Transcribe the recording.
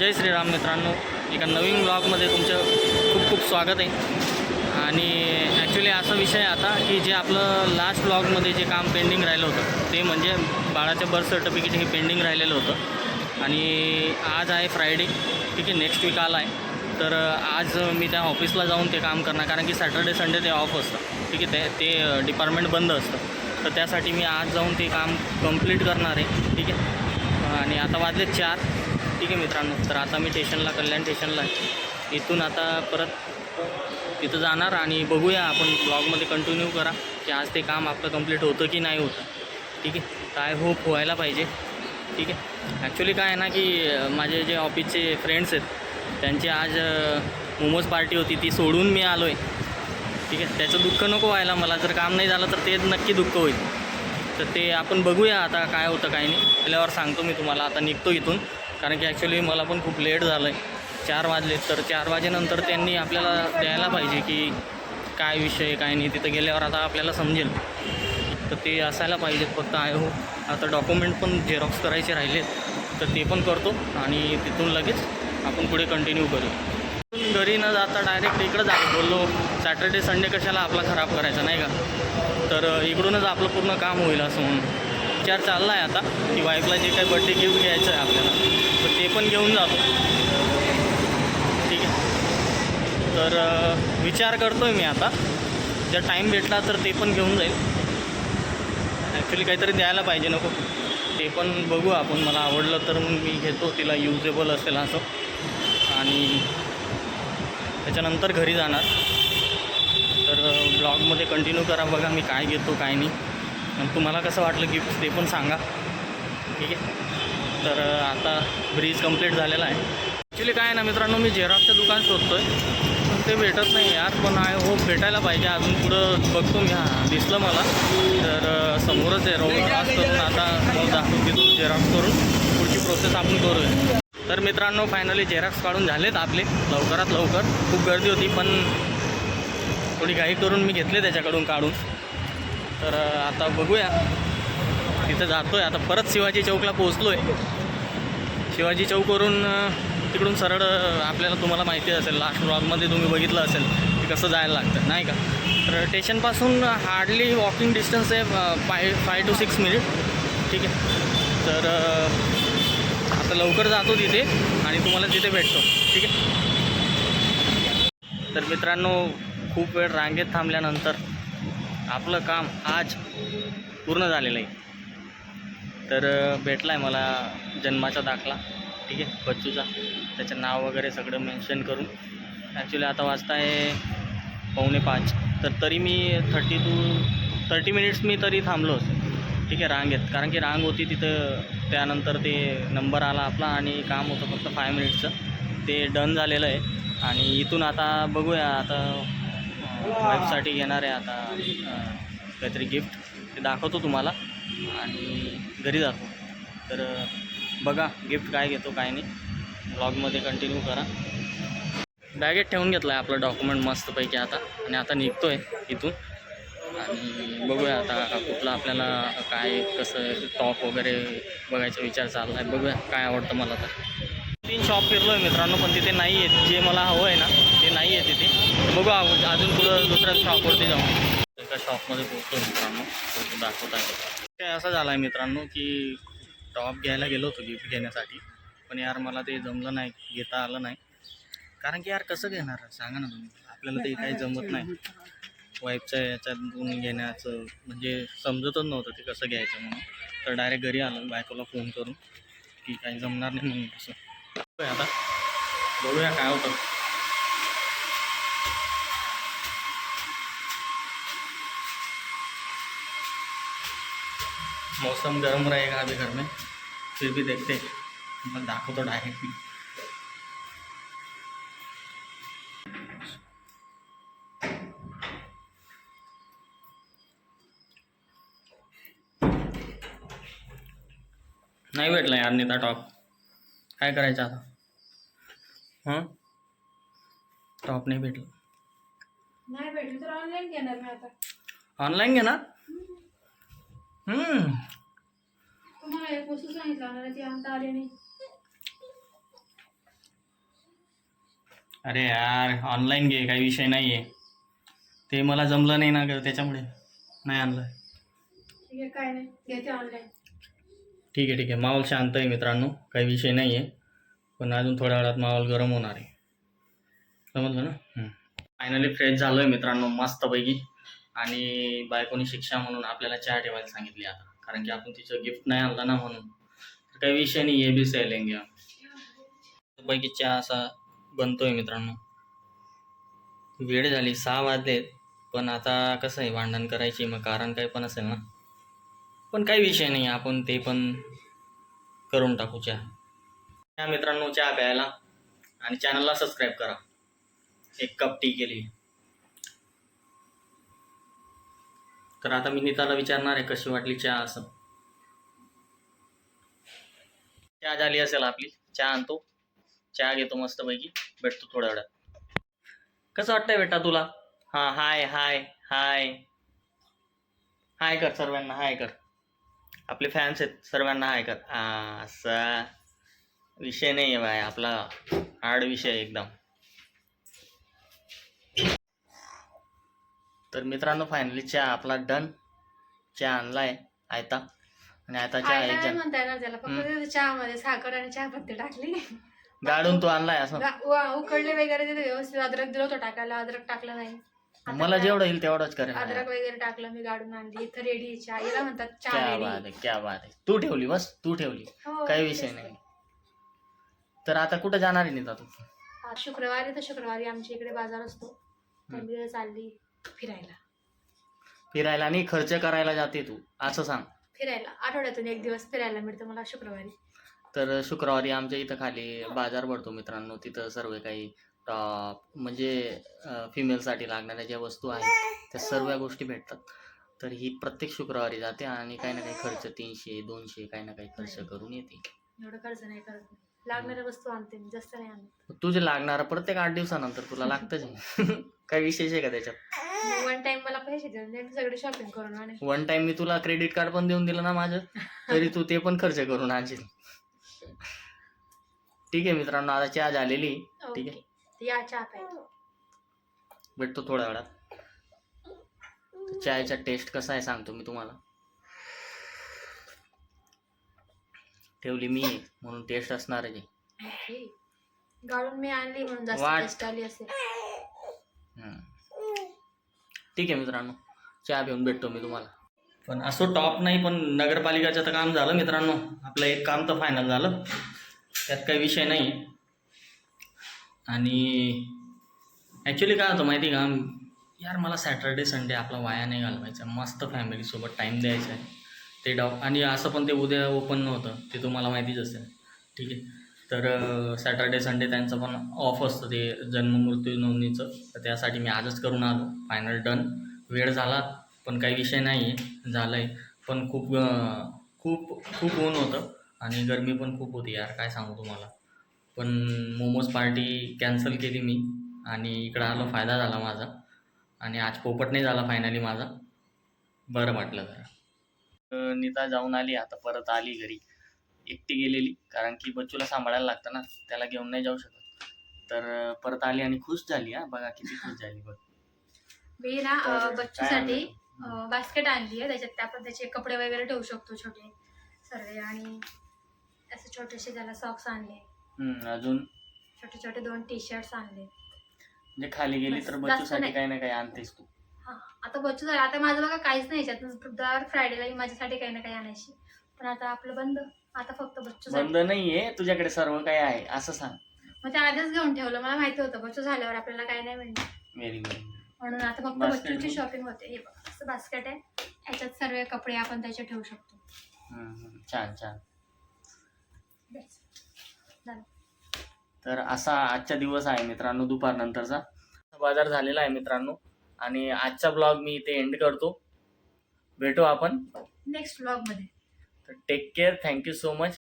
जय श्रीराम मित्रांनो. एका नवीन ब्लॉगमध्ये तुमचं खूप खूप स्वागत आहे. आणि ॲक्च्युली असा विषय आता की जे आपलं लास्ट ब्लॉगमध्ये जे काम पेंडिंग राहिलं होतं ते म्हणजे बाळाचं बर्थ सर्टिफिकेट हे पेंडिंग राहिलेलं होतं. आणि आज आहे फ्रायडे ठीक आहे नेक्स्ट वीक आला आहे तर आज मी त्या ऑफिसला जाऊन ते काम करणार कारण की सॅटर्डे संडे ते ऑफ असतं. ठीक आहे ते ते डिपार्टमेंट बंद असतं. तर त्यासाठी मी आज जाऊन ते काम कंप्लीट करणार आहे. ठीक आहे? आणि आता वाजले चार. ठीक आहे मित्रांनो? तर आता मी स्टेशनला कल्याण स्टेशनला आहे. इथून आता परत तिथं जाणार आणि बघूया आपण ब्लॉगमध्ये कंटिन्यू करा की आज ते काम आपलं कंप्लीट होतं की नाही होतं. ठीक आहे? काय होप व्हायला पाहिजे. ठीक आहे? ॲक्च्युली काय आहे ना की माझे जे ऑफिसचे फ्रेंड्स आहेत त्यांची आज मोमोज पार्टी होती. ती सोडून मी आलो आहे ठीक आहे? त्याचं दुःख नको व्हायला मला. जर काम नाही झालं तर ते नक्की दुःख होईल. तर ते आपण बघूया आता काय होतं काय नाही. गेल्यावर सांगतो मी तुम्हाला. आता निघतो इथून. कारण की ॲक्च्युली मला पण खूप लेट झालं आहे चार वाजले. तर चार वाजेनंतर त्यांनी आपल्याला द्यायला पाहिजे की काय विषय काय नाही. तिथं गेल्यावर आता आपल्याला समजेल. तर ते असायला पाहिजेत फक्त. आहे हो आता डॉक्युमेंट पण झेरॉक्स करायचे राहिलेत. तर ते पण करतो आणि तिथून लगेच आपण पुढे कंटिन्यू करू. घरी न जाता डायरेक्ट इकडं जातो बोललो सॅटर्डे संडे कशाला आपला खराब करायचा नाही का? तर इकडूनच आपलं पूर्ण काम होईल असं म्हणून. विचार चालला आहे आता की वाईफला जे काही बड्डे गिफ्ट घ्यायचं आहे आपल्याला तर ते पण घेऊन जातो. ठीक आहे? तर विचार करतो आहे मी आता. जर टाईम भेटला तर ते पण घेऊन जाईल. ॲक्च्युली काहीतरी द्यायला पाहिजे नको. ते पण बघू आपण मला आवडलं तर मग मी घेतो तिला युजेबल असेल असं. आणि त्याच्यानंतर घरी जाणार. तर ब्लॉगमध्ये कंटिन्यू करा बघा मी काय घेतो काय नाही. आणि तुम्हाला कसं वाटलं गिफ्ट ते पण सांगा. ठीक आहे? तर आता ब्रिज कंप्लीट झालेला आहे. ॲक्च्युली काय ना मित्रांनो मी झेरॉक्सचं दुकान शोधतो आहे पण ते भेटत नाही यार पण आय होप भेटायला पाहिजे. अजून पुढं बघतो मी. हां दिसलं मला. तर समोरच आहे रोड असतो करून आता दाखवून घेतो तिथून झेरॉक्स करून. पुढची प्रोसेस आपण करूया. तर मित्रांनो फायनली झेरॉक्स काढून झालेत आपले. लवकरात लवकर. खूप गर्दी होती पण थोडी घाई करून मी घेतले त्याच्याकडून काढून. तर आता बघूया. तिथं जातो आहे आता परत शिवाजी चौकला पोहोचलो आहे शिवाजी चौकवरून तिकडून सरळ आपल्याला तुम्हाला माहिती असेल लास्ट ब्लॉगमध्ये तुम्ही बघितलं असेल की कसं जायला लागतं नाही का? तर स्टेशनपासून हार्डली वॉकिंग डिस्टन्स आहे five five two six minute ठीक आहे? तर तर आता लवकर जातो तिथे आणि तुम्हाला तिथे भेटतो. ठीक आहे? तर मित्रांनो खूप वेळ रांगेत थांबल्यानंतर आपलं काम आज पूर्ण झालेलं आहे. तर भेटला आहे मला जन्माचा दाखला. ठीक आहे? बच्चूचा. त्याचं नाव वगैरे सगळं मेन्शन करून. ॲक्च्युली आता वाजता आहे पावणे पाच. तर तरी मी थर्टी टू थर्टी मिनिट्स मी तरी थांबलो ठीक आहे? रांगेत. कारण की रांग होती तिथं त्यानंतर ते नंबर आला आपला आणि काम होतं फक्त फाय मिनिटचं ते डन झालेलं आहे. आणि इथून आता बघूया आता वाईफसाठी घेणार आहे आता काहीतरी गिफ्ट ते दाखवतो तुम्हाला. आणि घरी जातो. तर बघा गिफ्ट काय घेतो काय नाही. ब्लॉगमध्ये कंटिन्यू करा. बॅगेत ठेवून घेतलं आहे आपलं डॉक्युमेंट मस्तपैकी आता. आणि आता निघतो आहे इथून. आणि बघूया आता कुठलं आपल्याला काय कसं टॉप वगैरे बघायचा विचार चालला आहे बघूया काय आवडतं मला तर. तीन शॉप फिरलो आहे मित्रांनो पण तिथे नाही आहेत जे मला हवं आहे ना ते नाही आहे तिथे. बघू अजून अजून पुढं दुसऱ्या शॉपवरती जाऊ. एका शॉपमध्ये पोहोचलो मित्रांनो. तो दाखवत आहे काय असं झालं आहे मित्रांनो की टॉप घ्यायला गेलो होतो गिफ्ट घेण्यासाठी. पण यार मला ते जमलं नाही घेता आलं नाही. कारण की यार कसं घेणार? सांगा ना तुम्ही. आपल्याला ते काही जमत नाही. वाईफच्या याच्यातून घेण्याचं म्हणजे समजतच नव्हतं ते कसं घ्यायचं म्हणून. तर डायरेक्ट घरी आलो बायकोला फोन करून की काही जमणार नाही म्हणून असं. बघूया आता. बघूया काय होतं. मौसम गर्म रहेगा अभी घर में? फिर भी देखते. मग दाखवतो डायरेक्ट नाही भेटला यार नीता टॉप. काय करायचं आता? हां? टॉप नाही भेटलं. नाही भेटली तर ऑनलाईन घेणार मी आता. ऑनलाईन घे ना हम्म. तुम्हाला एक वस्तू सांगितलं ती आणता आली नाही. अरे यार ऑनलाईन घे काही विषय नाही आहे ते मला जमलं नाही ना ग त्याच्यामुळे नाही आणलं. ठीक आहे काय नाही घेते ऑनलाईन ठीक आहे ठीक आहे. माहोल शांत आहे मित्रांनो. काही विषय नाही आहे पण अजून थोड्या वेळात माहोल गरम होणार आहे. समजलं ना? फायनली फ्रेश झालो आहे मित्रांनो मस्तपैकी. आणि बायकोनी शिक्षा म्हणून आपल्याला चहा ठेवायला सांगितली आता. कारण की आपण तिचं गिफ्ट नाही आणलं ना म्हणून. तर काही विषय नाही हे बी सेलेंगे पैकी चहा असा बनतोय मित्रांनो. वेळ झाली सहा वाजलेत. पण आता कसं आहे भांडण करायची मग कारण काही पण असेल ना? पण काही विषय नाही आपण ते पण करून टाकू चहा. त्या मित्रांनो चहा प्यायला. आणि चॅनलला सबस्क्राईब करा. एक कप टी केली. तर आता मी नीताला विचारणार आहे कशी वाटली चहा असं? चहा झाली असेल आपली. चहा आणतो. चहा घेतो मस्तपैकी. भेटतो थोड्या वेळात. कसं वाटतंय बेटा तुला? हां हाय हाय हाय हाय कर सर्वांना हाय कर. आपले फॅन्स आहेत सर्वांना हाय कर हा असा विषय नाही आहे बाय आपला हार्ड विषय एकदम. तर मित्रांनो फायनली चहा आपला डन चहा आणलाय आयता. आणि आता चहा एक जण. म्हणताय ना त्याला. फक्त चहामध्ये साखर आणि चहा पत्ती टाकली. गाडून तो आणलाय असं. वा- उकडले वगैरे तिथे व्यवस्थित अद्रक दिलं होतं टाकायला अद्रक टाकलं नाही. मला? जेवढं येईल तेवढंच करेल अद्रक वगैरे टाकलं मी गाडून आणली. इथं रेडी चहा. याला म्हणतात चहा क्या रेडी बात आहे क्या बात आहे. तू ठेवली बस तू ठेवली. हो, काही विषय. नाही. तर आता कुठं जाणार आहे नीता तू? शुक्रवारी तर शुक्रवारी आमच्या इकडे बाजार असतो. तर मी चालली फिरायला. फिरायला आणि खर्च करायला जाते तू. असं सांग. फिरायला. आठवड्यातून एक दिवस फिरायला मिळतं मला शुक्रवारी. तर शुक्रवारी आमच्या इथं खाली बाजार भरतो मित्रांनो. तिथं सर्व काही टॉप म्हणजे फिमेलसाठी लागणाऱ्या ज्या वस्तू आहेत त्या सर्व गोष्टी भेटतात. तर ही प्रत्येक शुक्रवारी जाते आणि काही ना काही खर्च तीनशे दोनशे काही ना काही खर्च करून येते. एवढं खर्च नाही करत. लागणाऱ्या वस्तू आणते मी जास्त नाही आणत. तुझे लागणारं प्रत्येक आठ दिवसानंतर तुला लागतंच. काही विशेष आहे का त्याच्यात? वन टाइम मला पैसे देऊन दे, मी सगळे शॉपिंग करून आणेल. वन टाइम मी तुला क्रेडिट कार्ड पण देऊन दिलं ना माझं तरी तू ते पण खर्च करून आणशील. ठीक आहे मित्रांनो आता चहा झालेली ठीक आहे? या चहा प्यायला भेटतो थोड्या वेळात. चहाचा टेस्ट कसा आहे सांगतो मी तुम्हाला. ठेवली मी म्हणून टेस्ट असणारच आहे. गाळून मी आणली म्हणून जास्त वाट. टेस्ट आली असेल. हम्म. ठीक आहे मित्रांनो चहा पिऊन भेटतो मी तुम्हाला. पण असं टॉप नाही पण नगरपालिकाचं तर काम झालं मित्रांनो. आपलं एक काम तर फायनल झालं. त्यात काही विषय नाही. आणि ॲक्च्युली काय होतं माहिती का? यार मला सॅटर्डे संडे आपला वाया नाही घालवायचा. मस्त फॅमिलीसोबत टाईम द्यायचा आहे. ते डॉ आणि असं पण ते उद्या ओपन नव्हतं. ते तुम्हाला माहितीच असेल. ठीक आहे? तर सॅटर्डे संडे त्यांचं पण ऑफ असतं ते जन्ममृत्यू नोंदणीचं. तर त्यासाठी मी आजच करून आलो. फायनल डन वेळ झाला पण काही विषय नाही आहे झालं आहे पण खूप खूप खूप ऊन होतं. आणि गरमी पण खूप होती यार. काय सांगू तुम्हाला? पण मोमोज पार्टी कॅन्सल केली मी आणि इकडं आलो फायदा झाला माझा. आणि आज पोपट नाही झाला फायनली माझा. बरं वाटलं जरा. नीता जाऊन आली आता परत आली घरी. एकटी गेलेली कारण की बच्चूला सांभाळायला लागतं ना त्याला घेऊन नाही जाऊ शकत. तर परत आली आणि खुश झाली हा. बघा किती खुश झाली बघ. मी ना तर अं, काय बच्चूसाठी? बास्केट आणली आहे. त्याच्यात आपण त्याचे कपडे वगैरे ठेवू शकतो छोटे. सर्व आणि असे छोटेसे त्याला सॉक्स आणले. हम्म, अजून? छोटे छोटे दोन टी शर्ट्स आणले. म्हणजे खाली गेली बस, तर जास्त बच्चूसाठी नाही. काही ना काही आणतेस तू. हा आता बच्चू झाला. आता माझं बघा काहीच नाही याच्यात. दर फ्रायडेला माझ्यासाठी काही ना काही आणायची. पण आता आपलं बंद. आता फक्त बच्चूसाठी बंद नाहीये. तुझ्याकडे सर्व काही आहे. असं सांग. मग ते आधीच घेऊन ठेवलं. मला माहिती होतं. बच्चू झाल्यावर आपल्याला काही नाही मिळणार. व्हेरी गुड म्हणून आता फक्त Basket बच्चूची. शॉपिंग होते. हे बघ असं बास्केट आहे. याच्यात सर्व कपडे आपण त्याचे ठेवू शकतो. छान छान. तर असा आजचा दिवस आहे मित्रांनो दुपारनंतरचा. बाजार झालेला आहे मित्रांनो. आणि आजचा ब्लॉग मी इथे एंड करतो. भेटू आपण. नेक्स्ट ब्लॉगमध्ये. तर take care thank you so much